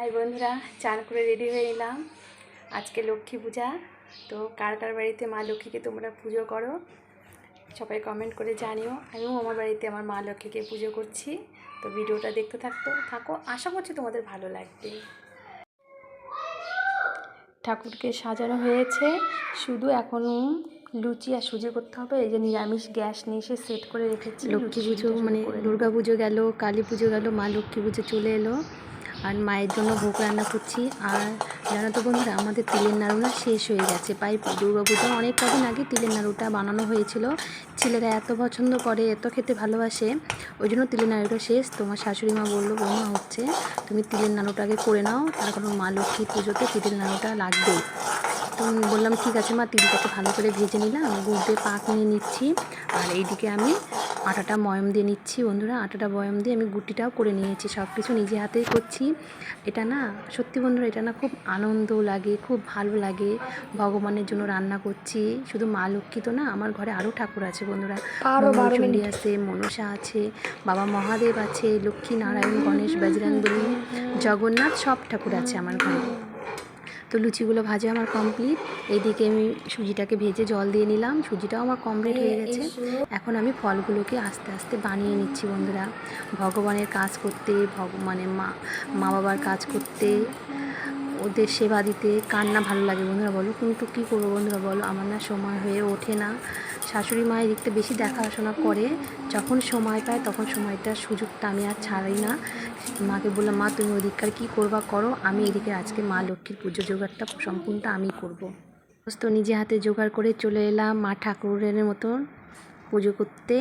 High বন্ধুরা চান করে রেডি হয়ে এলাম। আজকে লক্ষ্মী পূজা তো কার কার বাড়িতে মা লক্ষ্মীকে তোমরা পুজো করো সবাই কমেন্ট করে জানিও। আমিও আমার বাড়িতে আমার মা লক্ষ্মীকে পুজো করছি তো ভিডিওটা দেখতে থাকতো থাকো। আশা করছি তোমাদের ভালো লাগবে। ঠাকুরকে সাজানো হয়েছে শুধু এখন লুচি আর সুজি করতে হবে এই যে নিরামিষ গ্যাস নিয়ে এসে সেট করে রেখেছি। লক্ষ্মী পুজো মানে দুর্গা পুজো গেল কালী পুজো গেল মা লক্ষ্মী পুজো চলে এলো। আর মায়ের জন্য ভোগ রান্না করছি। আর জানো তো বন্ধুরা, আমাদের তিলের নাড়ুটা শেষ হয়ে গেছে। প্রায় দুর্গা পুজো অনেক কদিন আগে তিলের নাড়ুটা বানানো হয়েছিল। ছেলেরা এত পছন্দ করে, এত খেতে ভালোবাসে। ওই জন্য তিলের নাড়ুটা শেষ। তোমার শাশুড়ি মা বলল, বৌমা, হচ্ছে তুমি তিলের নাড়ুটা আগে করে নাও। তার কারণ মা লক্ষ্মী পুজোতে তিলের নাড়ুটা লাগবেই তো বললাম, ঠিক আছে মা, তিলটাকে ভালো করে ভেজে নিলাম। গুড় পাক নিয়ে নিচ্ছি। আর এইদিকে আমি আটাটা ময়ম দিয়ে নিচ্ছি বন্ধুরা। আটাটা ময়ম দিয়ে আমি গুটিটাও করে নিয়েছি সব কিছু নিজে হাতেই করছি। এটা না সত্যি বন্ধুরা এটা না খুব আনন্দ লাগে খুব ভালো লাগে। ভগবানের জন্য রান্না করছি। শুধু মা লক্ষ্মী তো না আমার ঘরে আরও ঠাকুর আছে বন্ধুরা। চণ্ডী আছে মনসা আছে বাবা মহাদেব আছে লক্ষ্মী নারায়ণ গণেশ বজরংবলী জগন্নাথ সব ঠাকুর আছে আমার ঘরে। তো লুচিগুলো ভাজা আমার কমপ্লিট। এইদিকে আমি সুজিটাকে ভেজে জল দিয়ে নিলাম। সুজিটাও আমার কমপ্লিট হয়ে গেছে। এখন আমি ফলগুলোকে আস্তে আস্তে বানিয়ে নিচ্ছি বন্ধুরা। ভগবানের কাজ করতে, ভগ মানে মা মা বাবার কাজ করতে। ওদের সেবা দিতে কার না ভালো লাগে বন্ধুরা বলো। কিন্তু কী করব বন্ধুরা বলো? আমার না সময় হয়ে ওঠে না। শাশুড়ি মা এদিকটা বেশি দেখাশোনা করে। যখন সময় পায় তখন সময়টার সুযোগটা আমি আর ছাড়াই না। মাকে বললাম, মা, তুমি ওদিককার কী করবা করো? আমি এদিকে আজকে মা লক্ষ্মীর পুজো জোগাড়টা সম্পূর্ণটা আমি করব। তো নিজে হাতে জোগাড় করে চলে এলাম মা ঠাকুরের মতন পুজো করতে।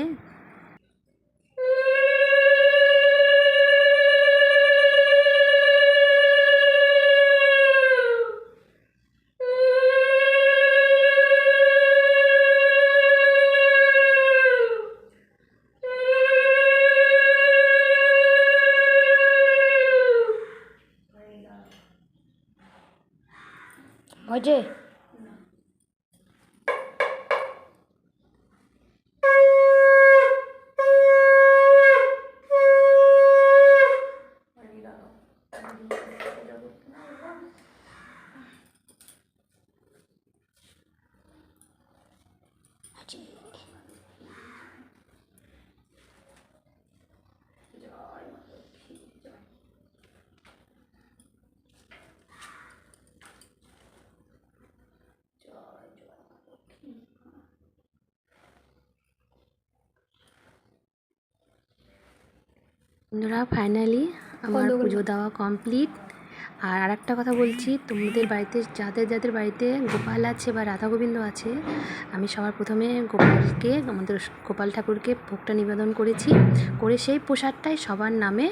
হয়েছে বন্ধুরা ফাইনালি আমার পুজো দেওয়া কমপ্লিট আর আরেকটা কথা বলছি, তোমাদের বাড়িতে, যাদের যাদের বাড়িতে গোপাল আছে বা রাধা গোবিন্দ আছে, আমি সবার প্রথমে গোপালকে, আমাদের গোপাল ঠাকুরকে ভোগটা নিবেদন করেছি। করে সেই প্রসাদটাই সবার নামে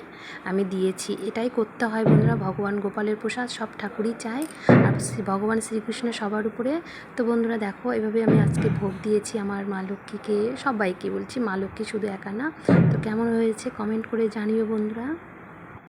আমি দিয়েছি। এটাই করতে হয় বন্ধুরা, ভগবান গোপালের প্রসাদ সব ঠাকুরই চায়। আর ভগবান শ্রীকৃষ্ণ সবার উপরে। তো বন্ধুরা দেখো, এভাবে আমি আজকে ভোগ দিয়েছি আমার মা লক্ষ্মীকে, সবাইকে বলছি মা লক্ষ্মী শুধু একা না। তো কেমন হয়েছে কমেন্ট করে জানিও বন্ধুরা।